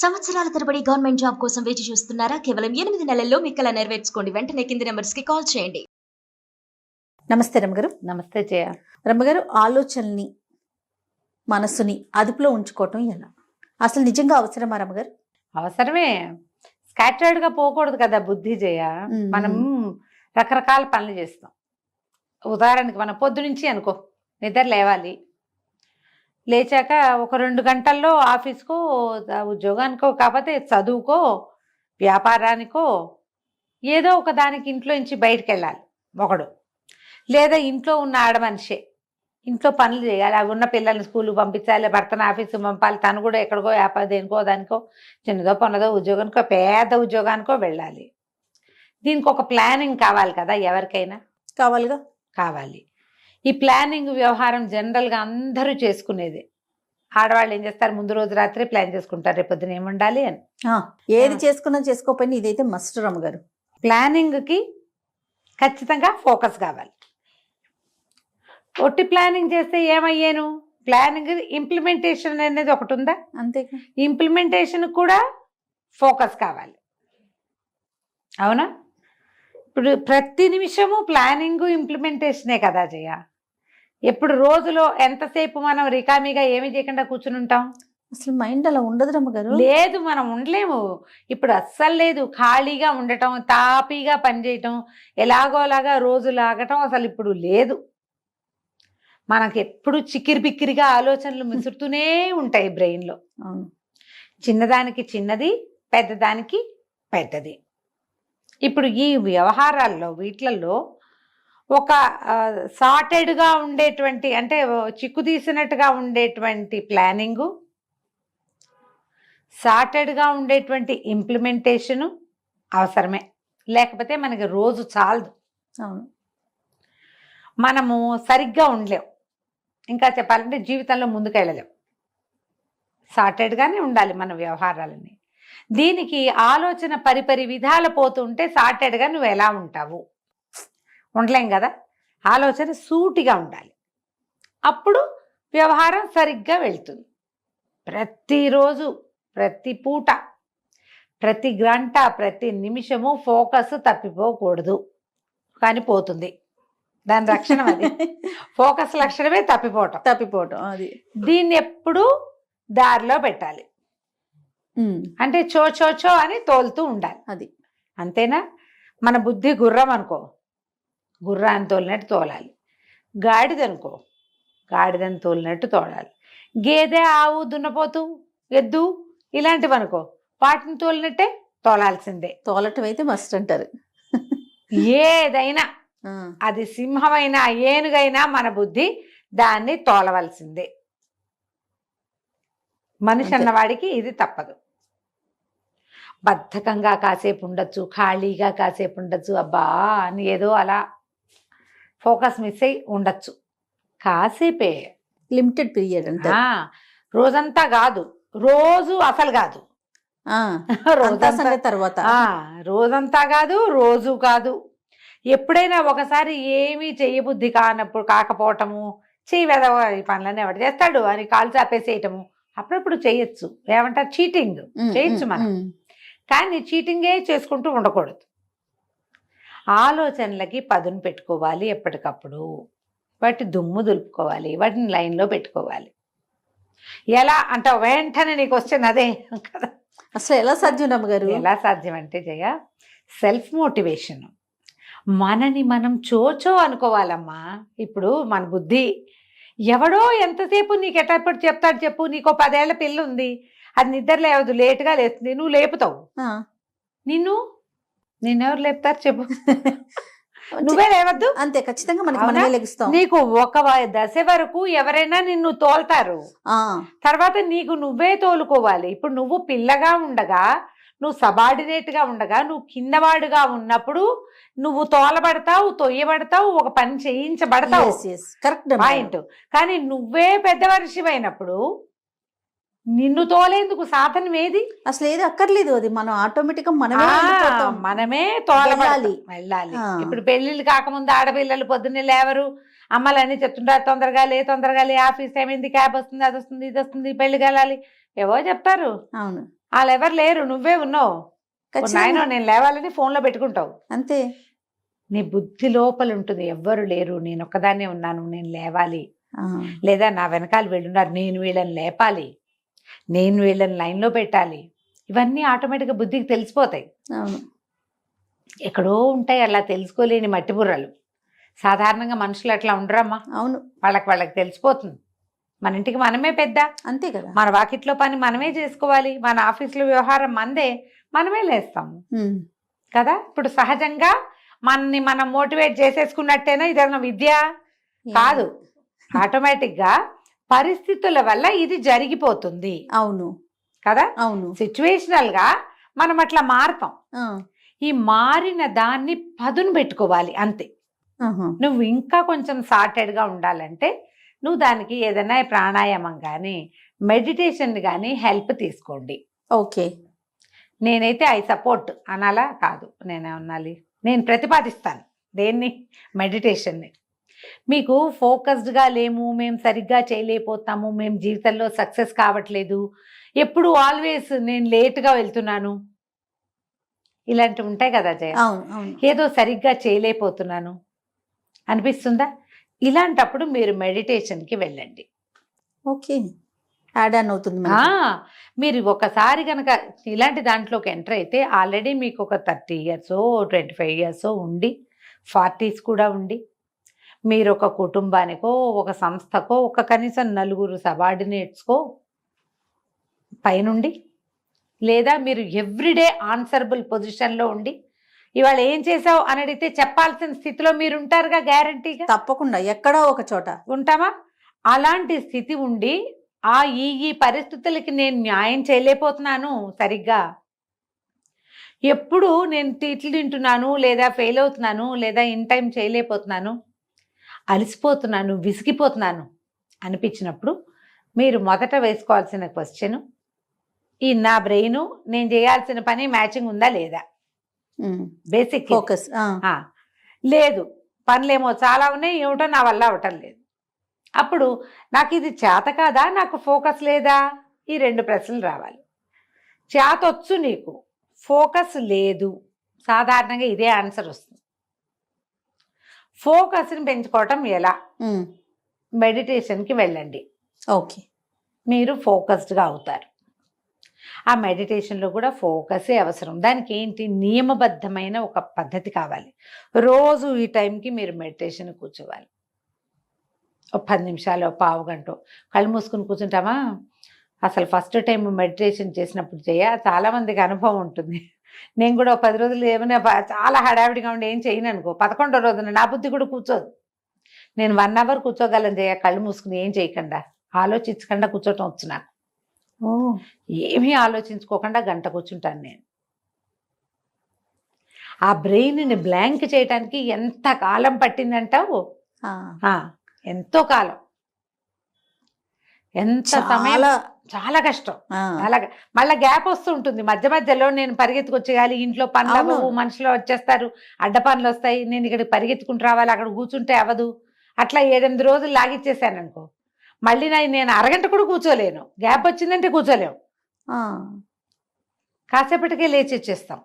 సంవత్సరాల తరబడి government job కోసం వేచి చూస్తున్నారా? కేవలం ఎనిమిది నెలల్లో మీ కల నెరవేర్చుకోండి. వెంటనే కింది నెంబర్స్కి కాల్ చేయండి. నమస్తే రమ్మగారు నమస్తే జయ. రమ్మగారు ఆలోచనల్ని మనస్సుని అదుపులో ఉంచుకోవటం ఎలా? అసలు నిజంగా అవసరమా రమ్మగారు అవసరమే. స్కాటర్డ్గా పోకూడదు కదా బుద్ధి జయ. మనం రకరకాల పనులు చేస్తాం. ఉదాహరణకి మనం పొద్దు నుంచి అనుకో నిద్ర లేవాలి. లేచాక ఒక రెండు గంటల్లో ఆఫీస్కో ఉద్యోగానికో కాకపోతే చదువుకో వ్యాపారానికో ఏదో ఒక దానికి ఇంట్లో నుంచి బయటకు వెళ్ళాలి ఒకడు లేదా ఇంట్లో ఉన్న ఆడమనిషే ఇంట్లో పనులు చేయాలి. అవి ఉన్న పిల్లల్ని స్కూల్కి పంపించాలి భర్తను ఆఫీస్కి పంపాలి. తను కూడా ఎక్కడికో వ్యాపారం దేనికో దానికో చిన్నదో పన్నదో ఉద్యోగానికో పేద ఉద్యోగానికో వెళ్ళాలి. దీనికి ఒక ప్లానింగ్ కావాలి కదా ఎవరికైనా? కావాలిగా? కావాలి. ఈ ప్లానింగ్ వ్యవహారం జనరల్గా అందరూ చేసుకునేది. ఆడవాళ్ళు ఏం చేస్తారు? ముందు రోజు రాత్రి ప్లాన్ చేసుకుంటారు. రేపు పొద్దున ఏముండాలి అని. ఏది. చేసుకున్నా చేసుకోకపోయినా ఇదైతే మస్ట్ రమ్మగారు ప్లానింగ్కి ఖచ్చితంగా ఫోకస్ కావాలి. ఒట్టి ప్లానింగ్ చేస్తే ఏమయ్యాను? ప్లానింగ్ ఇంప్లిమెంటేషన్ అనేది ఒకటి ఉందా? అంతేగా ఇంప్లిమెంటేషన్ కూడా ఫోకస్ కావాలి. అవునా? ఇప్పుడు ప్రతి నిమిషము ప్లానింగ్ ఇంప్లిమెంటేషనే కదా జయ. ఎప్పుడు రోజులో ఎంతసేపు మనం రికామీగా ఏమి చేయకుండా కూర్చుని ఉంటాం? అసలు మైండ్ అలా ఉండదు రమ్మగారు లేదు మనం ఉండలేము. ఇప్పుడు అస్సలు లేదు. ఖాళీగా ఉండటం తాపీగా పనిచేయటం ఎలాగోలాగా రోజు లాగటం అసలు ఇప్పుడు లేదు. మనకి ఎప్పుడు చిక్కిరి బిక్కిరిగా ఆలోచనలు మిసురుతూనే ఉంటాయి బ్రెయిన్లో. అవును. చిన్నదానికి చిన్నది పెద్దదానికి పెద్దది. ఇప్పుడు ఈ వ్యవహారాల్లో వీటిలలో ఒక సార్టెడ్గా ఉండేటువంటి అంటే చిక్కు తీసినట్టుగా ఉండేటువంటి ప్లానింగు సార్టెడ్గా ఉండేటువంటి ఇంప్లిమెంటేషను అవసరమే. లేకపోతే మనకి రోజు చాలదు. అవును. మనము సరిగ్గా ఉండలేం. ఇంకా చెప్పాలంటే జీవితంలో ముందుకెళ్ళలేం. సార్టెడ్గానే ఉండాలి మన వ్యవహారాలని దీనికి ఆలోచన పరిపరి విధాల పోతుంటే సార్టెడ్గా నువ్వు ఎలా ఉంటావు? ఉండలేం కదా? ఆలోచన సూటిగా ఉండాలి. అప్పుడు వ్యవహారం సరిగ్గా వెళ్తుంది. ప్రతిరోజు ప్రతి పూట ప్రతి గంట ప్రతి నిమిషము ఫోకస్ తప్పిపోకూడదు. కానీ పోతుంది. దాని లక్షణం అది. ఫోకస్ లక్షణమే తప్పిపోవటం. తప్పిపోవటం అది. దీన్ని ఎప్పుడు దారిలో పెట్టాలి. అంటే చో చో చో అని తోలుతూ ఉండాలి. అది. అంతేనా? మన బుద్ధి గుర్రం అనుకో. గుర్రాన్ని తోలినట్టు తోలాలి. గాడిదనుకో. గాడిదని తోలినట్టు తోలాలి గేదె ఆవు దున్నపోతు ఎద్దు ఇలాంటివి అనుకో వాటిని తోలినట్టే తోలాల్సిందే. తోలటం అయితే మస్ట్ అంటారు. ఏదైనా. అది సింహమైనా ఏనుగైనా మన బుద్ధి దాన్ని తోలవలసిందే. మనిషి. అన్నవాడికి ఇది తప్పదు. బద్ధకంగా కాసేపు ఉండొచ్చు ఖాళీగా కాసేపు ఉండొచ్చు. అబ్బా అని ఏదో అలా ఫోకస్ మిస్ అయి ఉండొచ్చు. కాసేపే. లిమిటెడ్ పీరియడ్ అంటే ఆ, రోజంతా కాదు. రోజు అసలు కాదు. అంతా రోజంతా తర్వాత. రోజంతా కాదు రోజు కాదు. ఎప్పుడైనా ఒకసారి ఏమీ చెయ్యబుద్ధి కానప్పుడు కాకపోవటము చెయ్యి వెదవ ఈ పనులన్నీ ఎవడు చేస్తాడు అని కాలు చాపేసేయటము అప్పుడప్పుడు చేయొచ్చు. ఏమంటారు? చీటింగ్. చేయొచ్చు మనం. కానీ చీటింగే చేసుకుంటూ ఉండకూడదు. ఆలోచనలకి పదును పెట్టుకోవాలి ఎప్పటికప్పుడు. వాటి దుమ్ము దులుపుకోవాలి వాటిని లైన్లో పెట్టుకోవాలి. ఎలా అంటే వెంటనే నీకు వచ్చింది అదే కదా. అసలు ఎలా సాధ్యం రమ్మగారు ఎలా సాధ్యం అంటే జయ సెల్ఫ్ మోటివేషన్. మనని మనం చోచో అనుకోవాలమ్మా. ఇప్పుడు మన బుద్ధి ఎవడో ఎంతసేపు నీకు ఎట్టప్పుడు చెప్తాడు చెప్పు నీకు పదేళ్ళ పిల్ల ఉంది. అది నిద్ర లేవదు లేటుగా లేస్తుంది. నువ్వు లేపుతావు. నిన్ను? నిన్నెవరు లేపుతారు చెప్పు. నువ్వే లేవద్దు. అంతే ఖచ్చితంగా మనకి అవునా? మనమే లెగిస్తాం. నీకు ఒక దశ వరకు ఎవరైనా నిన్ను తోల్తారు. తర్వాత నీకు నువ్వే తోలుకోవాలి. ఇప్పుడు నువ్వు పిల్లగా ఉండగా నువ్వు subordinate గా ఉండగా నువ్వు కిందవాడుగా ఉన్నప్పుడు నువ్వు తోలబడతావు తొయ్యబడతావు ఒక పని చేయించబడతావు. రమ్మగారు. పాయింట్ కానీ నువ్వే పెద్ద అయినప్పుడు నిన్ను తోలేందుకు సాధనం ఏది? అసలు ఏది అక్కర్లేదు అది. మనం ఆటోమేటిక్ మనమే. మనమే తోలబడాలి వెళ్ళాలి. ఇప్పుడు పెళ్ళిళ్ళు కాకముందు ఆడపిల్లలు పొద్దున్నే లేవరు. అమ్మలన్నీ చెప్తుంటారు తొందరగా లే తొందరగా లే ఆఫీస్ ఏమైంది క్యాబ్ వస్తుంది అది వస్తుంది ఇది వస్తుంది పెళ్ళికి వెళ్ళాలి. ఏవో చెప్తారు. అవును. వాళ్ళు ఎవరు లేరు నువ్వే ఉన్నావు. నాయన నేను లేవాలని ఫోన్లో పెట్టుకుంటావు. అంతే. నీ బుద్ధి లోపల ఉంటుంది. ఎవ్వరు లేరు. నేను ఒక్కదాన్నే ఉన్నాను. నేను లేవాలి. లేదా నా వెనకాల వీళ్ళున్నారు నేను వీళ్ళని లేపాలి. నేను వీళ్ళని లైన్లో పెట్టాలి. ఇవన్నీ ఆటోమేటిక్గా బుద్ధికి తెలిసిపోతాయి. అవును. ఎక్కడో ఉంటాయి అలా తెలుసుకోలేని మట్టి బుర్రలు. సాధారణంగా మనుషులు అట్లా ఉండరమ్మా. అవును. వాళ్ళకి వాళ్ళకి తెలిసిపోతుంది. మన ఇంటికి మనమే పెద్ద. అంతే కదా. మన వాకిట్లో పని మనమే చేసుకోవాలి. మన ఆఫీస్లో వ్యవహారం మందే మనమే లేస్తాము. కదా? ఇప్పుడు సహజంగా మనని మనం మోటివేట్ చేసేసుకున్నట్టేనా ఇదేమన్నా విద్య? కాదు. ఆటోమేటిక్గా పరిస్థితుల వల్ల ఇది జరిగిపోతుంది. అవును. కదా? అవును. సిచ్యువేషనల్గా మనం అట్లా మారుతాం ఈ మారిన దాన్ని పదును పెట్టుకోవాలి అంతే. నువ్వు ఇంకా కొంచెం సార్టెడ్గా ఉండాలంటే నువ్వు దానికి ఏదైనా ప్రాణాయామం కానీ మెడిటేషన్ కానీ హెల్ప్ తీసుకోండి. ఓకే. నేనైతే ఐ సపోర్ట్ అనాలా కాదు. నేనే అనాలి నేను ప్రతిపాదిస్తాను దేన్ని? మెడిటేషన్ని. మీకు ఫోకస్డ్గా లేము మేము సరిగ్గా చేయలేకపోతాము మేము జీవితంలో సక్సెస్ కావట్లేదు. ఎప్పుడు ఆల్వేస్ నేను లేట్గా వెళ్తున్నాను. ఇలాంటివి ఉంటాయి కదా జయ? ఏదో సరిగ్గా చేయలేకపోతున్నాను. అనిపిస్తుందా? ఇలాంటప్పుడు మీరు మెడిటేషన్కి వెళ్ళండి. ఓకే. యాడ్ ఆన్ అవుతుంది. మీరు ఒకసారి కనుక ఇలాంటి దాంట్లోకి ఎంటర్ అయితే ఆల్రెడీ మీకు ఒక thirty years twenty five years ఉండి ఫార్టీస్ కూడా ఉండి మీరు ఒక కుటుంబానికో ఒక సంస్థకో ఒక కనీసం నలుగురు సబార్డినేట్స్కో పైనుండి లేదా మీరు ఎవ్రీడే ఆన్సరబుల్ పొజిషన్లో ఉండి ఇవాళ ఏం చేసావు అని అడిగితే చెప్పాల్సిన స్థితిలో మీరు ఉంటారుగా గ్యారంటీగా? తప్పకుండా ఎక్కడో ఒక చోట. ఉంటామా అలాంటి స్థితి ఉండి ఆ ఈ ఈ పరిస్థితులకి నేను న్యాయం చేయలేకపోతున్నాను సరిగ్గా. ఎప్పుడు నేను తిట్లు తింటున్నాను లేదా ఫెయిల్ అవుతున్నాను లేదా ఇన్ టైం చేయలేకపోతున్నాను. అలసిపోతున్నాను విసిగిపోతున్నాను అనిపించినప్పుడు మీరు మొదట వేసుకోవాల్సిన క్వశ్చన్ ఈ నా బ్రెయిన్ నేను చేయాల్సిన పని మ్యాచింగ్ ఉందా లేదా? బేసిక్ ఫోకస్ లేదు. పనులేమో చాలా ఉన్నాయి ఏమిటో నా వల్ల అవటం లేదు. అప్పుడు నాకు ఇది చేత కాదా? నాకు ఫోకస్ లేదా? ఈ రెండు ప్రశ్నలు రావాలి. చేత వచ్చు నీకు. ఫోకస్ లేదు. సాధారణంగా ఇదే ఆన్సర్ వస్తుంది. ఫోకస్ని పెంచుకోవటం ఎలా? మెడిటేషన్కి వెళ్ళండి. ఓకే. మీరు ఫోకస్డ్గా అవుతారు. ఆ మెడిటేషన్లో కూడా ఫోకసే అవసరం. దానికి ఏంటి? నియమబద్ధమైన ఒక పద్ధతి కావాలి. రోజు ఈ టైంకి మీరు మెడిటేషన్ కూర్చోవాలి. ఒక పది నిమిషాలు పావు గంట. కళ్ళు మూసుకుని కూర్చుంటామా? అసలు ఫస్ట్ టైం మెడిటేషన్ చేసినప్పుడు చేయ. చాలామందికి అనుభవం ఉంటుంది. నేను కూడా ఒక పది రోజులు ఏమైనా చాలా హడావిడిగా ఉండి ఏం చేయను అనుకో పదకొండో రోజున నా బుద్ధి కూడా కూర్చోదు. నేను వన్ అవర్ కూర్చోగలను చేయ కళ్ళు మూసుకుని ఏం చేయకుండా ఆలోచించకుండా కూర్చోటం వచ్చు నాకు. ఏమీ ఆలోచించుకోకుండా గంట కూర్చుంటాను నేను. ఆ బ్రెయిన్ని బ్లాంక్ చేయడానికి ఎంత కాలం పట్టిందంటావు? ఎంతో కాలం. ఎంత సమయం? చాలా కష్టం. చాలా మళ్ళా గ్యాప్ వస్తూ ఉంటుంది. మధ్య మధ్యలో నేను పరిగెత్తుకొచ్చేయాలి. ఇంట్లో పనులు మనుషులు వచ్చేస్తారు అడ్డ పనులు వస్తాయి. నేను ఇక్కడ పరిగెత్తుకుంటూ రావాలి. అక్కడ కూర్చుంటే అవ్వదు. అట్లా ఏడెనిమిది రోజులు లాగిచ్చేసాను అనుకో మళ్ళీ నేను అరగంట కూడా కూర్చోలేను. గ్యాప్ వచ్చిందంటే కూర్చోలేము. కాసేపటికే లేచి వచ్చేస్తాం.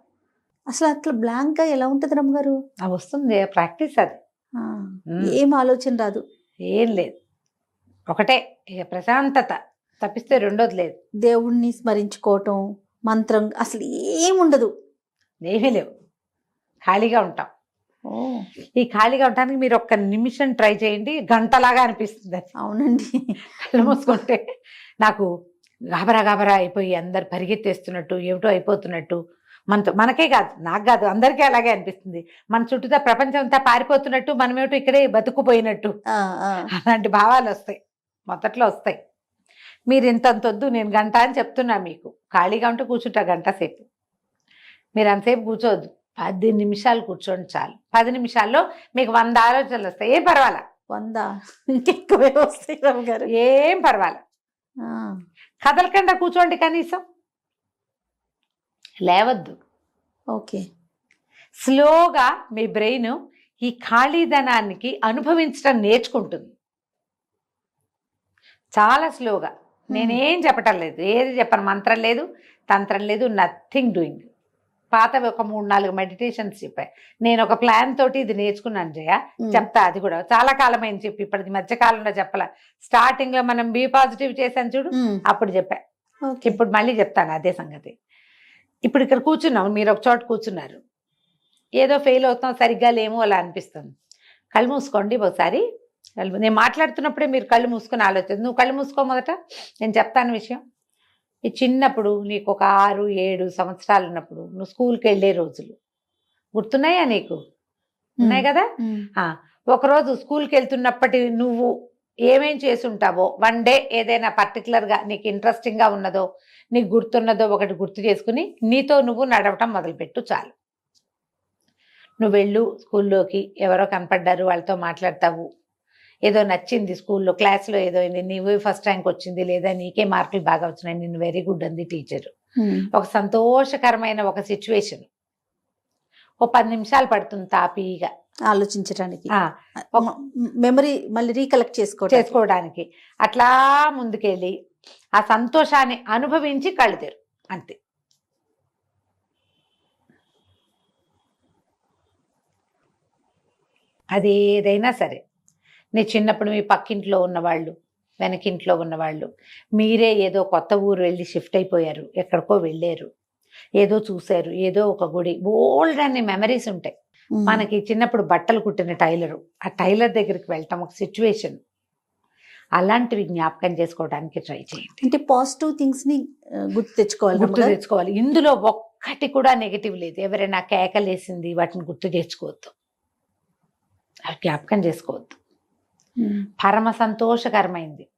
అసలు అట్లా బ్లాంక్గా ఎలా ఉంటది రమ్మగారు వస్తుంది. ప్రాక్టీస్ అది. ఏం ఆలోచన రాదు. ఏం లేదు. ఒకటే. ఇక ప్రశాంతత తప్పిస్తే రెండోది లేదు. దేవుణ్ణి స్మరించుకోవటం మంత్రం అసలు ఏం ఉండదు. ఏమీ లేవు. ఖాళీగా ఉంటాం. ఈ ఖాళీగా ఉండడానికి మీరు ఒక్క నిమిషం ట్రై చేయండి గంటలాగా అనిపిస్తుంది అవునండి. కళ్ళు మూసుకుంటే నాకు గాబరా గాబరా అయిపోయి అందరు పరిగెత్తేస్తున్నట్టు ఏమిటో అయిపోతున్నట్టు మనతో మనకే కాదు నాకు కాదు అందరికీ అలాగే అనిపిస్తుంది. మన చుట్టూతా ప్రపంచం అంతా పారిపోతున్నట్టు మనమేమిటో ఇక్కడే బతుకుపోయినట్టు. అలాంటి భావాలు వస్తాయి. మొదట్లో వస్తాయి. మీరు ఇంత వద్దు నేను గంట అని చెప్తున్నా మీకు. ఖాళీగా ఉంటే కూర్చుంటా గంట సేపు. మీరు అంతసేపు కూర్చోవద్దు. పది నిమిషాలు కూర్చోండి చాలు. పది నిమిషాల్లో మీకు వంద ఆలోచనలు వస్తాయి. ఏం పర్వాలా? వంద. ఇంకెక్కువే వస్తాయి రమ్మగారు ఏం పర్వాలా? కదలకుండా కూర్చోండి కనీసం. లేవద్దు. ఓకే. స్లోగా మీ బ్రెయిన్ ఈ ఖాళీదనానికి అనుభవించడం నేర్చుకుంటుంది. చాలా స్లోగా. నేనేం చెప్పటం లేదు. ఏది చెప్పను? మంత్రం లేదు తంత్రం లేదు నథింగ్ డూయింగ్. పాత ఒక మూడు నాలుగు మెడిటేషన్స్ చెప్పాయి నేను ఒక ప్లాన్ తోటి ఇది నేర్చుకున్నాను జయ. చెప్తా అది కూడా. చాలా కాలమైంది చెప్పి. ఇప్పుడు మధ్య కాలంలో చెప్పాల. స్టార్టింగ్లో మనం బి పాజిటివ్ చేసాను చూడు. అప్పుడు చెప్పా. ఇప్పుడు మళ్ళీ చెప్తాను అదే సంగతి. ఇప్పుడు ఇక్కడ కూర్చున్నాం. మీరు ఒక చోట కూర్చున్నారు. ఏదో ఫెయిల్ అవుతాం సరిగ్గా లేము అలా అనిపిస్తుంది. కళ్ళు మూసుకోండి ఒకసారి కళ్ళు. నేను మాట్లాడుతున్నప్పుడే మీరు కళ్ళు మూసుకొని ఆలోచన నువ్వు కళ్ళు మూసుకో మొదట. నేను చెప్తాను విషయం. ఈ చిన్నప్పుడు నీకు ఒక ఆరు ఏడు సంవత్సరాలు ఉన్నప్పుడు నువ్వు స్కూల్కి వెళ్ళే రోజులు. గుర్తున్నాయా నీకు? ఉన్నాయి కదా? ఒకరోజు స్కూల్కి వెళ్తున్నప్పటి నువ్వు ఏమేం చేసి ఉంటావో వన్ డే ఏదైనా పర్టికులర్గా నీకు ఇంట్రెస్టింగ్గా ఉన్నదో నీకు గుర్తున్నదో ఒకటి గుర్తు చేసుకుని నీతో నువ్వు నడవటం మొదలుపెట్టు చాలు. నువ్వు వెళ్ళు స్కూల్లోకి ఎవరో కనపడ్డారు వాళ్ళతో మాట్లాడతావు. ఏదో నచ్చింది స్కూల్లో క్లాస్లో ఏదో అయింది నీవు ఫస్ట్ ర్యాంక్ వచ్చింది లేదా నీకే మార్కులు బాగా వచ్చినాయి నిన్ను వెరీ గుడ్ అంది టీచర్. ఒక సంతోషకరమైన ఒక సిచ్యువేషన్ ఓ పది నిమిషాలు పడుతుంది తాపీగా. ఆలోచించడానికి మెమరీ మళ్ళీ రీకలెక్ట్ చేసుకోవడానికి చేసుకోవడానికి. అట్లా ముందుకెళ్ళి ఆ సంతోషాన్ని అనుభవించి కళ్ళు తెరు అంతే. అది ఏదైనా సరే. నీ చిన్నప్పుడు మీ పక్కింట్లో ఉన్నవాళ్ళు వెనకింట్లో ఉన్నవాళ్ళు మీరే ఏదో కొత్త ఊరు వెళ్ళి షిఫ్ట్ అయిపోయారు ఎక్కడికో వెళ్ళారు ఏదో చూశారు ఏదో ఒక గుడి బోల్డ్ అనే మెమరీస్ ఉంటాయి. మనకి చిన్నప్పుడు బట్టలు కుట్టిన టైలరు ఆ టైలర్ దగ్గరికి వెళ్ళటం ఒక సిచ్యువేషన్ అలాంటివి జ్ఞాపకం చేసుకోవడానికి ట్రై చేయండి అంటే పాజిటివ్ థింగ్స్ని గుర్తు తెచ్చుకోవాలి గుర్తు. తెచ్చుకోవాలి ఇందులో ఒక్కటి కూడా నెగిటివ్ లేదు ఎవరైనా కేకలేసింది వాటిని గుర్తు తెచ్చుకోవద్దు అవి జ్ఞాపకం చేసుకోవద్దు. పరమ సంతోషకరమైంది.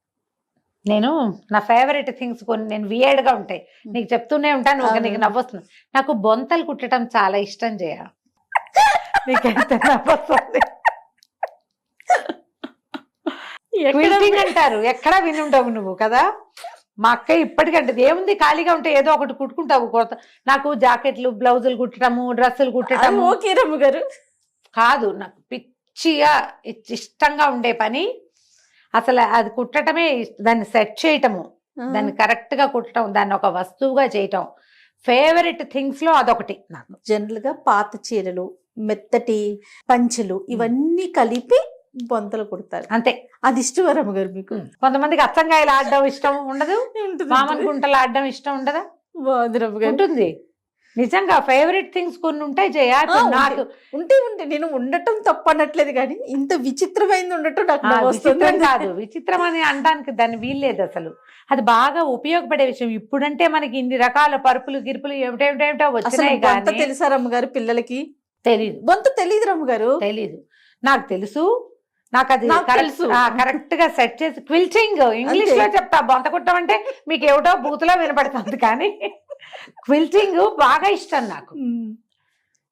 నేను నా ఫేవరెట్ థింగ్స్ కొన్ని నేను weird గా ఉంటాయి. నీకు చెప్తూనే ఉంటాను ఒక నీకు. నవ్వొస్తుంది. నాకు బొంతలు కుట్టడం చాలా ఇష్టం చేయ నీకు ఎంత నవ్వొస్తుంది క్విల్టింగ్ అంటారు. ఎక్కడ వినుంటావు నువ్వు కదా? మా అక్క ఇప్పటికంటే ఏముంది? ఖాళీగా ఉంటే ఏదో ఒకటి కుట్టుకుంటావు. కొత్త నాకు జాకెట్లు బ్లౌజులు కుట్టడము డ్రెస్సులు కుట్టడము. గారు. కాదు నాకు పిచ్చిగా ఇష్టంగా ఉండే పని. అసలు అది కుట్టడమే దాన్ని సెట్ చేయటము. దాన్ని కరెక్ట్గా కుట్టడం దాన్ని ఒక వస్తువుగా చేయటం. ఫేవరెట్ థింగ్స్లో అదొకటి నాకు. జనరల్గా పాత చీరలు మెత్తటి పంచెలు ఇవన్నీ కలిపి బొంతలు కుడతారు. అంతే. అది ఇష్టం రమ్మ గారు మీకు కొంతమందికి అచ్చంగాయలు ఆడడం ఇష్టం ఉండదు. మామన్. గుంటలు ఆడడం ఇష్టం ఉండదా? ఉంటుంది. నిజంగా ఫేవరెట్ థింగ్స్ కొన్ని ఉంటాయి జయ నాకు ఉంటే ఉంటే నేను ఉండటం తప్పు అనట్లేదు కానీ ఇంత విచిత్రమైంది ఉండటం నాకు విచిత్రం. కాదు విచిత్రం అని అనడానికి దాన్ని వీల్లేదు అసలు. అది బాగా ఉపయోగపడే విషయం. ఇప్పుడంటే మనకి ఇన్ని రకాల పరుపులు గిరుపులు ఏమిటేమిటేమిటో వచ్చినాయి కానీ తెలుసా రమ్మ గారు పిల్లలకి? తెలీదు. బొంత తెలియదు రమ్మ గారు తెలీదు. నాకు తెలుసు. నాకు అది తెలుసు. కరెక్ట్గా సెట్ చేసి క్విల్చింగ్ ఇంగ్లీష్లో. చెప్తా బొంత కుట్టమంటే మీకు ఏమిటో బూతులో వినపడుతుంది కానీ క్విల్చింగ్ బాగా ఇష్టం నాకు.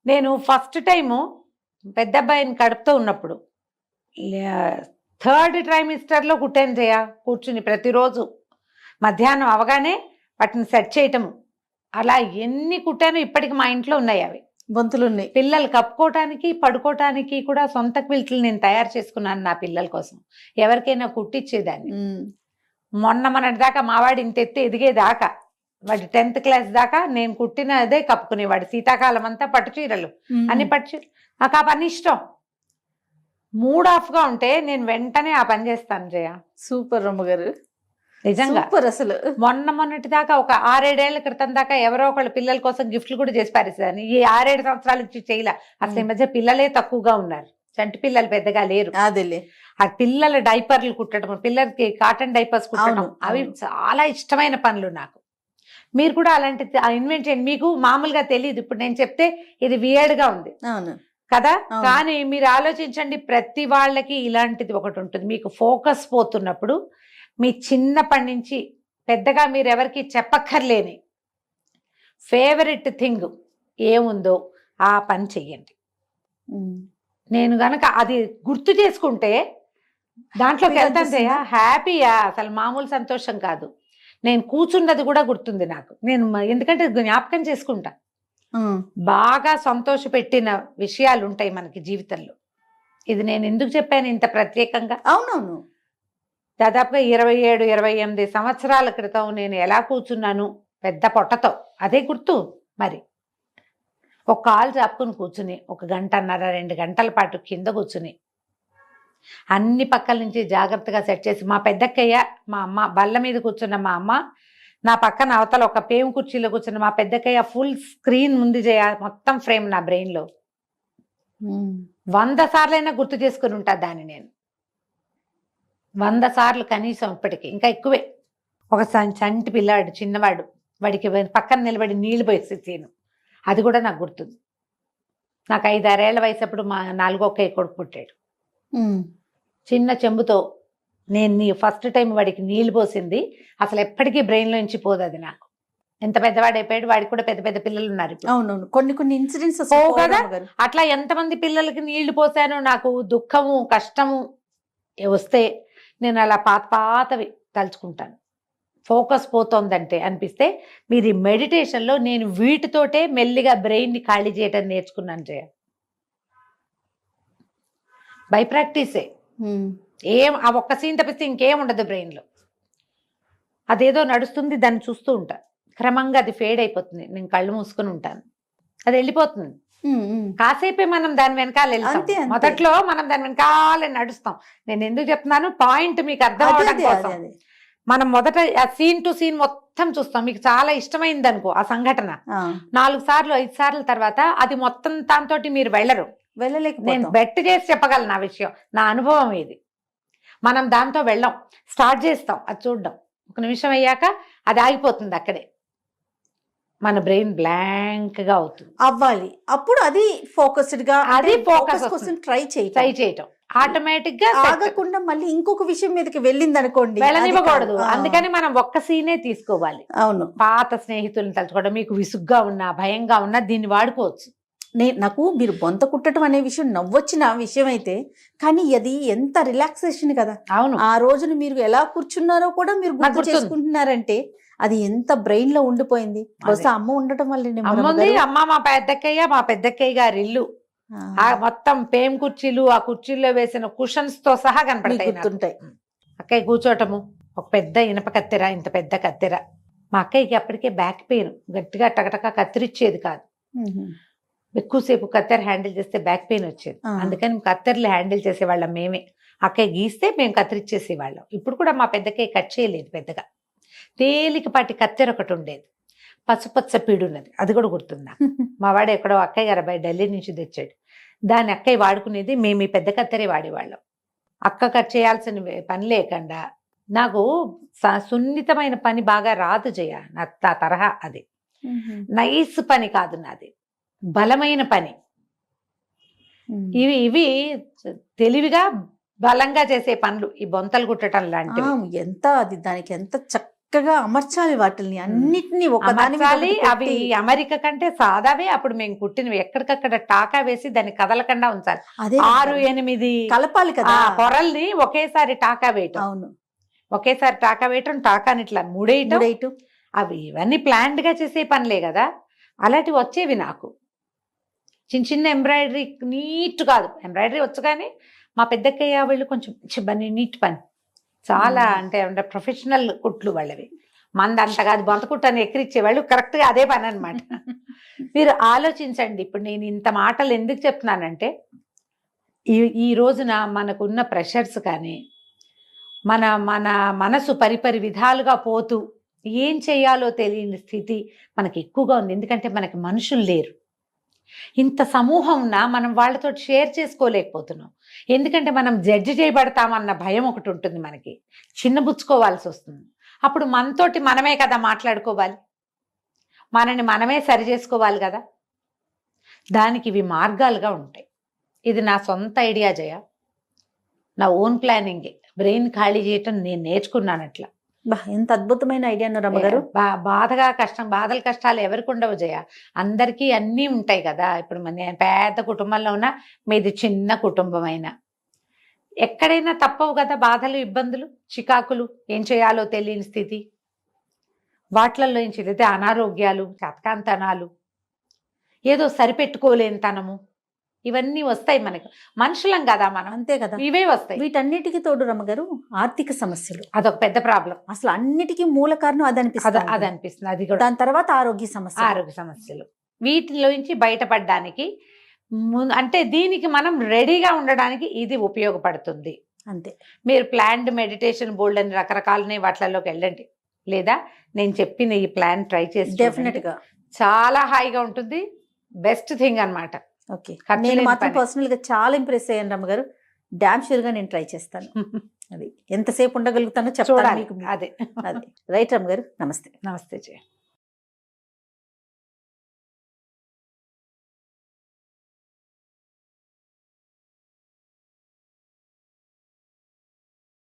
నేను ఫస్ట్ టైము పెద్ద అబ్బాయిని కడుపుతో ఉన్నప్పుడు థర్డ్ ట్రైమిస్టర్లో కుట్టాను చేయ? కూర్చుని ప్రతిరోజు మధ్యాహ్నం అవగానే వాటిని సెట్ చేయటము. అలా ఎన్ని కుట్టానో ఇప్పటికి మా ఇంట్లో ఉన్నాయి అవి. బొంతులు ఉన్నాయి పిల్లలు కప్పుకోవటానికి పడుకోవటానికి కూడా సొంత క్విల్ట్లు నేను తయారు చేసుకున్నాను నా పిల్లల కోసం. ఎవరికైనా కుట్టించేదాన్ని. మొన్న మొన్నటి దాకా మావాడి ఇంత ఎత్తి ఎదిగేదాకా వాడి టెన్త్ క్లాస్ దాకా నేను కుట్టిన అదే కప్పుకునేవాడు శీతాకాలం అంతా పట్టు చీరలు. అన్ని పట్టు చీరలు. నాకు ఆ పని ఇష్టం. మూడ్ ఆఫ్గా ఉంటే నేను వెంటనే ఆ పని చేస్తాను జయ. సూపర్ రమ్మ గారు నిజంగా. సూపర్ అసలు. మొన్న మొన్నటి దాకా ఒక ఆరేడేళ్ళ క్రితం దాకా ఎవరో ఒకళ్ళ పిల్లల కోసం గిఫ్ట్లు కూడా చేసి పారేసేదాన్ని. ఈ ఆరేడు సంవత్సరాల నుంచి చేయలే. అసలు ఈ మధ్య పిల్లలే తక్కువగా ఉన్నారు. చంటి పిల్లలు పెద్దగా లేరు. అదేలే. ఆ పిల్లల డైపర్లు కుట్టడం పిల్లలకి కాటన్ డైపర్స్ కుట్టడం అవి. చాలా ఇష్టమైన పనులు నాకు. మీరు కూడా అలాంటి ఇన్వెంట్ చేయండి. మీకు మామూలుగా తెలియదు ఇప్పుడు నేను చెప్తే ఇది weird గా ఉంది. అవును. కదా. కానీ మీరు ఆలోచించండి ప్రతి వాళ్ళకి ఇలాంటిది ఒకటి ఉంటుంది. మీకు ఫోకస్ పోతున్నప్పుడు మీ చిన్నప్పటి నుంచి పెద్దగా మీరు ఎవరికి చెప్పక్కర్లేని ఫేవరెట్ థింగ్ ఏముందో ఆ పని చెయ్యండి. నేను గనక అది గుర్తు చేసుకుంటే దాంట్లోకి వెళ్తాను? హ్యాపీయా అసలు మామూలు సంతోషం కాదు. నేను కూర్చున్నది కూడా గుర్తుంది నాకు. నేను ఎందుకంటే జ్ఞాపకం చేసుకుంటా. బాగా సంతోష పెట్టిన విషయాలు ఉంటాయి మనకి జీవితంలో. ఇది నేను ఎందుకు చెప్పాను ఇంత ప్రత్యేకంగా? అవునవును. దాదాపుగా ఇరవై ఏడు ఇరవై ఎనిమిది సంవత్సరాల క్రితం నేను ఎలా కూర్చున్నాను? పెద్ద పొట్టతో. అదే గుర్తు మరి. ఒక కాలు చాపుకుని కూర్చుని ఒక గంటన్నర రెండు గంటల పాటు కింద కూర్చుని అన్ని పక్కల నుంచి జాగ్రత్తగా సెట్ చేసి మా పెద్దక్కయ్య మా అమ్మ బల్ల మీద కూర్చున్న మా అమ్మ నా పక్కన అవతల ఒక పేము కుర్చీలో కూర్చున్న మా పెద్దక్కయ్య ఫుల్ స్క్రీన్ ముందు చేయ మొత్తం ఫ్రేమ్ నా బ్రెయిన్లో. వంద సార్లైనా గుర్తు చేసుకుని ఉంటా దాన్ని నేను. వంద సార్లు కనీసం ఇప్పటికి ఇంకా ఎక్కువే. ఒక చంటి పిల్లాడు చిన్నవాడు వాడికి పక్కన నిలబడి నీళ్ళు పోయి తీను అది కూడా నాకు గుర్తుంది. నాకు ఐదారేళ్ళ వయసప్పుడు మా నాలుగో ఒకే కొడుకు పుట్టాడు. చిన్న చెంబుతో నేను నీ ఫస్ట్ టైం వాడికి నీళ్ళు పోసింది. అసలు ఎప్పటికీ బ్రెయిన్లో నుంచి పోదు అది నాకు. ఎంత పెద్దవాడు అయిపోయాడు వాడికి కూడా పెద్ద పెద్ద పిల్లలు ఉన్నారు అవునవును. కొన్ని కొన్ని ఇన్సిడెంట్స్ కదా? అట్లా ఎంతమంది పిల్లలకి నీళ్ళు పోసానో నాకు దుఃఖము కష్టము వస్తే నేను అలా పాత పాతవి తలుచుకుంటాను. ఫోకస్ పోతోందంటే అనిపిస్తే మీరు ఈ మెడిటేషన్లో నేను వీటితోటే మెల్లిగా బ్రెయిన్ని ఖాళీ చేయటం నేర్చుకున్నాను జయ. బై ప్రాక్టీసే ఏం ఆ ఒక్క సీన్ తప్పిస్తే ఇంకేం ఉండదు బ్రెయిన్లో అదేదో నడుస్తుంది దాన్ని చూస్తూ ఉంటా. క్రమంగా అది ఫేడ్ అయిపోతుంది. నేను కళ్ళు మూసుకొని ఉంటాను. అది వెళ్ళిపోతుంది. కాసేపే మనం దాని వెనకాల వెళ్తాం. మొదట్లో మనం దాని వెనకాల నడుస్తాం. నేను ఎందుకు చెప్తున్నాను? పాయింట్ మీకు అర్థం అవడం కోసం. మనం మొదట ఆ సీన్ టు సీన్ మొత్తం చూస్తాం. మీకు చాలా ఇష్టమైంది అనుకో ఆ సంఘటన. నాలుగు సార్లు ఐదు సార్లు తర్వాత అది మొత్తం దాంతో మీరు వెళ్ళరు. నేను వెళ్ళలేకపోతాం బెట్ చేసి చెప్పగలను నా విషయం. నా అనుభవం ఇది. మనం దాంతో వెళ్ళాం. స్టార్ట్ చేస్తాం. అది చూడడం. ఒక నిమిషం అయ్యాక అది ఆగిపోతుంది అక్కడే. మన బ్రెయిన్ బ్లాంక్గా అవుతుంది. అవ్వాలి. అప్పుడు అది ఫోకస్డ్గా అది ఫోకస్ కోసం. ట్రై ట్రై చేయి చేయటం. ఆటోమేటిక్గా. ఆగకుండా మళ్ళీ ఇంకొక విషయం మీదకి వెళ్ళింది అనుకోండి వెళ్ళనివ్వకూడదు. అందుకని మనం ఒక్క సీనే తీసుకోవాలి. అవును. పాత స్నేహితులను తలుచుకోవడం మీకు విసుగ్గా ఉన్నా భయంగా ఉన్నా దీన్ని వాడుకోవచ్చు. నే- నాకు మీరు బొంత కుట్టడం అనే విషయం నవ్వొచ్చిన విషయం అయితే కానీ అది ఎంత రిలాక్సేషన్ కదా. అవును. ఆ రోజున మీరు ఎలా కూర్చున్నారో కూడా మీరు గుర్తు. చేసుకుంటున్నారంటే అది ఎంత బ్రెయిన్లో ఉండిపోయింది బహుశా అమ్మ ఉండటం వల్ల అమ్మ మా పెద్దక్కయ్య మా పెద్దక్కయ్య గారి ఇల్లు. ఆ. మొత్తం పేం కుర్చీలు ఆ కుర్చీల్లో వేసిన కుషన్స్తో సహా కనపడతాయి. గుర్తుంటాయి. అక్కయ్య కూర్చోటము ఒక పెద్ద ఇనప కత్తెర ఇంత పెద్ద కత్తెర. మా అక్కయ్యకి అప్పటికే బ్యాక్ పెయిన్ గట్టిగా టకటక కత్తిరిచ్చేది కాదు. ఎక్కువసేపు కత్తెర హ్యాండిల్ చేస్తే బ్యాక్ పెయిన్ వచ్చేది. అందుకని కత్తెరలు హ్యాండిల్ చేసేవాళ్ళం మేమే. అక్కయ్య గీస్తే మేము కత్తిరిచ్చేసేవాళ్ళం. ఇప్పుడు కూడా మా పెద్దక్కయ్య కట్ చేయలేదు పెద్దగా. తేలికపాటి కత్తెర ఒకటి ఉండేది. పసుపచ్చ పీడు ఉన్నది. అది కూడా గుర్తుంది. మా వాడు ఎక్కడో అక్కయ్య గారు అబ్బాయి ఢిల్లీ నుంచి తెచ్చాడు. దాన్ని అక్కయ్య వాడుకునేది మేము ఈ పెద్ద కత్తెరే వాడేవాళ్ళం. అక్క కట్ చేయాల్సిన పని లేకుండా నాకు స- సున్నితమైన పని బాగా రాదు జయ. నా తరహా అది. నైస్ పని కాదు నాది. బలమైన పని. ఇవి ఇవి తెలివిగా బలంగా చేసే పనులు ఈ బొంతలు కుట్టడం లాంటివి. ఎంత అది దానికి ఎంత చక్కగా అమర్చాలి వాటిని అన్నిటిని ఒక అమర్చాలి. అవి. అమెరికా కంటే సాదావే అప్పుడు మేము కుట్టినవి. ఎక్కడికక్కడ టాకా వేసి దాన్ని కదలకుండా ఉంచాలి. అదే ఆరు ఎనిమిది కలపాలి కదా. పొరల్ని ఒకేసారి టాకా వేయటం. అవును. ఒకేసారి టాకా వేయటం టాకాని ఇట్లా మూడేయటం. అవి ఇవన్నీ planned గా చేసే పనులే కదా. అలాంటివి వచ్చేవి నాకు. చిన్న చిన్న ఎంబ్రాయిడరీ నీట్ కాదు. ఎంబ్రాయిడరీ వచ్చు కానీ మా పెద్దక్కయ్య వాళ్ళు కొంచెం మంచి పని నీట్ పని. చాలా మ్మ్. అంటే ప్రొఫెషనల్ కుట్లు వాళ్ళవి. మంది అంత కాదు బొంత కుట్టు అని ఎక్కిరిచ్చేవాళ్ళు కరెక్ట్గా అదే పని అనమాట మీరు ఆలోచించండి. ఇప్పుడు నేను ఇంత మాటలు ఎందుకు చెప్తున్నానంటే ఈ ఈ రోజున మనకున్న ప్రెషర్స్ కానీ మన మన మనసు పరిపరి విధాలుగా పోతూ ఏం చేయాలో తెలియని స్థితి మనకి ఎక్కువగా ఉంది. ఎందుకంటే మనకి మనుషులు లేరు. ఇంత సమూహం ఉన్నా మనం వాళ్ళతో షేర్ చేసుకోలేకపోతున్నాం. ఎందుకంటే మనం జడ్జి చేయబడతామన్న భయం ఒకటి ఉంటుంది మనకి. చిన్నబుచ్చుకోవాల్సి వస్తుంది. అప్పుడు మనతోటి మనమే కదా మాట్లాడుకోవాలి. మనని మనమే సరి చేసుకోవాలి కదా. దానికి ఇవి మార్గాలుగా ఉంటాయి. ఇది నా సొంత ఐడియా జయ. నా ఓన్ ప్లానింగే. బ్రెయిన్ ఖాళీ చేయటం నేను నేర్చుకున్నాను అట్లా. ఎంత అద్భుతమైన ఐడియా రమ్మగారు బా- బాధగా కష్టం బాధల కష్టాలు ఎవరికి ఉండవు జయ. అందరికీ అన్నీ ఉంటాయి కదా. ఇప్పుడు మన నేను పెద్ద కుటుంబంలో ఉన్న మీది చిన్న కుటుంబం అయినా ఎక్కడైనా తప్పవు కదా బాధలు ఇబ్బందులు చికాకులు ఏం చేయాలో తెలియని స్థితి. వాట్లల్లో ఏం చేస్తే అనారోగ్యాలు చతకాంతనాలు. ఏదో సరిపెట్టుకోలేని తనము. ఇవన్నీ వస్తాయి మనకు. మనుషులం కదా మనం. అంతే కదా. ఇవే వస్తాయి. వీటన్నిటికీ తోడు రమ్మగారు ఆర్థిక సమస్యలు. అదొక పెద్ద ప్రాబ్లం. అసలు అన్నిటికీ మూల కారణం అది అనిపిస్తుంది. అది అనిపిస్తుంది అది కూడా. దాని తర్వాత ఆరోగ్య సమస్య ఆరోగ్య సమస్యలు. వీటిలోంచి బయటపడడానికి అంటే దీనికి మనం రెడీగా ఉండడానికి ఇది ఉపయోగపడుతుంది. అంతే. మీరు ప్లాన్డ్ మెడిటేషన్ బోల్డ్ అని రకరకాలనే వాటిలోకి వెళ్ళండి. లేదా నేను చెప్పిన ఈ ప్లాన్ ట్రై చేసి డెఫినెట్ చూడండి. గా. చాలా హాయిగా ఉంటుంది. బెస్ట్ థింగ్ అన్నమాట. ఓకే. నేను మాత్రం. పర్సనల్గా చాలా ఇంప్రెస్ అయ్యాను రమ్మగారు. డామ్ షూర్గా నేను ట్రై చేస్తాను. అది. ఎంతసేపు ఉండగలుగుతానో మీకు. అదే. అది. రైట్ రమ్మగారు. నమస్తే. నమస్తే జయ.